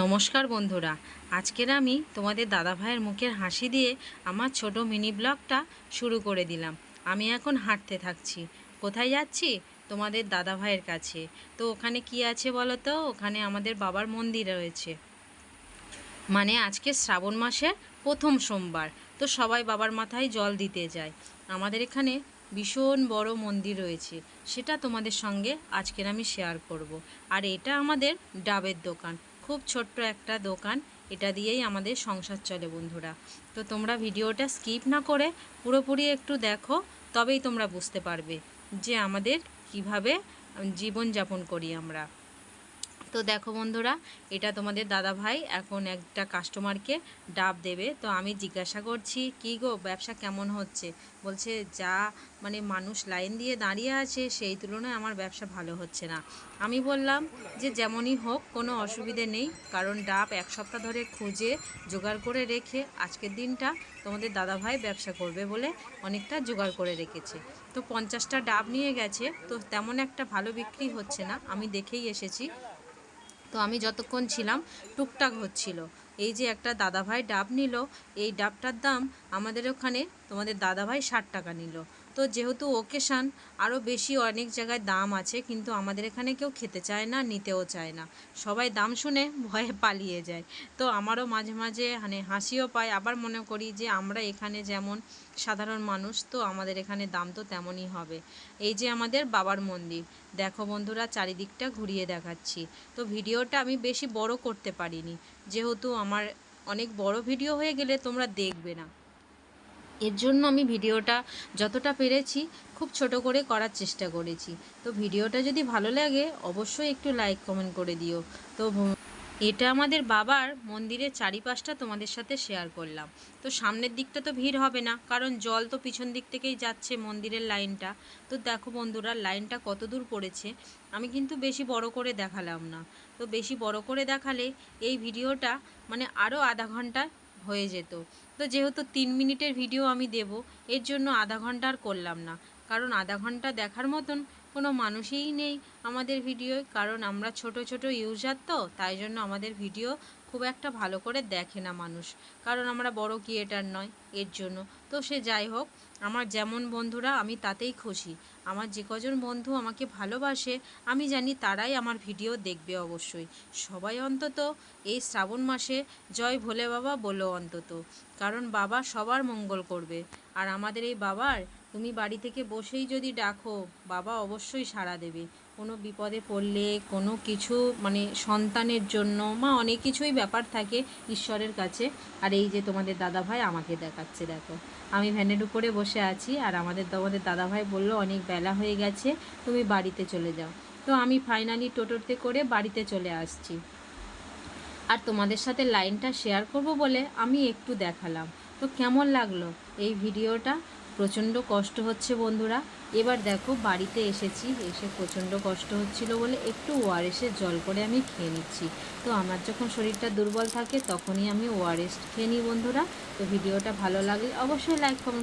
নমস্কার বন্ধুরা, আজকের আমি তোমাদের দাদা ভাইয়ের মুখের হাসি দিয়ে আমার ছোট মিনি ব্লগটা শুরু করে দিলাম। আমি এখন হাঁটতে থাকছি। কোথায় যাচ্ছি? তোমাদের দাদা ভাইয়ের কাছে। তো ওখানে কি আছে বলো তো? ওখানে আমাদের বাবার মন্দির রয়েছে। মানে আজকে শ্রাবণ মাসের প্রথম সোমবার, তো সবাই বাবার মাথায় জল দিতে যায়। আমাদের এখানে ভীষণ বড় মন্দির রয়েছে। সেটা তোমাদের সঙ্গে আজকের আমি শেয়ার করব। আর এটা আমাদের ডাবের দোকান। খুব ছোট্ট একটা দোকান। এটা দিয়েই আমাদের সংসার চলে বন্ধুরা। তো তোমরা ভিডিওটা স্কিপ না করে পুরোপুরি একটু দেখো, তবেই তোমরা বুঝতে পারবে যে আমাদের কীভাবে জীবনযাপন করি আমরা। তো দেখো বন্ধুরা, এটা তোমাদের দাদা ভাই এখন একটা কাস্টমারকে ডাব দেবে। তো আমি জিজ্ঞাসা করছি, কি গো, ব্যবসা কেমন হচ্ছে? বলছে, যা মানে মানুষ লাইন দিয়ে দাঁড়িয়ে আছে, সেই তুলনায় আমার ব্যবসা ভালো হচ্ছে না। আমি বললাম যে, যেমনই হোক, কোনো অসুবিধে নেই। কারণ ডাব এক সপ্তাহ ধরে খুঁজে, জোগাড় করে রেখে আজকের দিনটা তোমাদের দাদা ভাই ব্যবসা করবে বলে অনেকটা জোগাড় করে রেখেছে। তো পঞ্চাশটা ডাব নিয়ে গেছে। তো তেমন একটা ভালো বিক্রি হচ্ছে না। আমি দেখেই এসেছি। তো আমি যতক্ষণ ছিলাম, টুকটাক হচ্ছিল। এই যে একটা দাদাভাই ডাব নিল, এই ডাবটার দাম আমাদের ওখানে তোমাদের দাদাভাই ষাট টাকা নিল। তো যেহেতু ওকেশান আরও বেশি অনেক জায়গায় দাম আছে, কিন্তু আমাদের এখানে কেউ খেতে চায় না, নিতেও চায় না। সবাই দাম শুনে ভয়ে পালিয়ে যায়। তো আমারও মাঝে মাঝে মানে হাসিও পায়। আবার মনে করি যে, আমরা এখানে যেমন সাধারণ মানুষ, তো আমাদের এখানে দাম তো তেমনই হবে। এই যে আমাদের বাবার মন্দির, দেখো বন্ধুরা, চারিদিকটা ঘুরিয়ে দেখাচ্ছি। তো ভিডিওটা আমি বেশি বড় করতে পারিনি। যেহেতু আমার অনেক বড় ভিডিও হয়ে গেলে তোমরা দেখবে না। এর জন্য আমি ভিডিওটা যতটা পেরেছি খুব ছোট করে করার চেষ্টা করেছি। তো ভিডিওটা যদি ভালো লাগে, অবশ্যই একটু লাইক কমেন্ট করে দিও। তো এটা আমাদের বাবার মন্দিরের চারিপাশটা তোমাদের সাথে শেয়ার করলাম। তো সামনের দিকটা তো ভিড় হবে না, কারণ জল তো পিছন দিক থেকেই যাচ্ছে মন্দিরের লাইনটা। তো দেখো বন্ধুরা, লাইনটা কত দূর পড়েছে, আমি কিন্তু বেশি বড় করে দেখালাম না। তো বেশি বড় করে দেখালে এই ভিডিওটা মানে আরও আধা ঘণ্টা হয়ে যেত। তো যেহেতু তিন মিনিটের ভিডিও আমি দেব, এর জন্য আধা ঘণ্টা আর করলাম না। কারণ আধা ঘণ্টা দেখার মতন কোনো মানুষই নেই আমাদের ভিডিওয় কারণ আমরা ছোট ছোট ইউজার তো, তাই জন্য আমাদের ভিডিও খুব একটা ভালো করে দেখে না মানুষ। কারণ আমরা বড় ক্রিয়েটার নয় এর জন্য। তো সে যাই হোক, আমার যেমন বন্ধুরা, আমি তাতেই খুশি। আমার যে কজন বন্ধু আমাকে ভালোবাসে, আমি জানি তারাই আমার ভিডিও দেখবে অবশ্যই। সবাই অন্তত এই শ্রাবণ মাসে জয় ভোলে বাবা বলো অন্তত। কারণ বাবা সবার মঙ্গল করবে। আর আমাদের এই বাবার তুমি বাড়ি থেকে বসেই যদি ডাকো, বাবা অবশ্যই সাড়া দেবে। কোনো বিপদে পড়লে, কোনো কিছু মানে সন্তানের জন্য, মা অনেক কিছুই ব্যাপার থাকে ঈশ্বরের কাছে। আর এই যে তোমাদের দাদা ভাই আমাকে দেখাচ্ছে, দেখো। আমি ভ্যানের উপরে বসে আছি আর আমাদের তোমাদের দাদা ভাই বলল, অনেক বেলা হয়ে গেছে, তুমি বাড়িতে চলে যাও। তো আমি ফাইনালি টোটোতে করে বাড়িতে চলে আসছি। আর তোমাদের সাথে লাইনটা শেয়ার করব বলে আমি একটু দেখালাম। তো কেমন লাগল এই ভিডিওটা প্রচণ্ড কষ্ট হচ্ছে বন্ধুরা। এবার দেখো, বাড়িতে এসেছি, এসে প্রচণ্ড কষ্ট হচ্ছিল বলে একটু ওআরএসের জল করে আমি খেয়ে নিচ্ছি। তো আমার যখন শরীরটা দুর্বল থাকে তখনই আমি ওআরএস খেয়ে নিই বন্ধুরা। তো ভিডিওটা ভালো লাগলে অবশ্যই লাইক কমেন্ট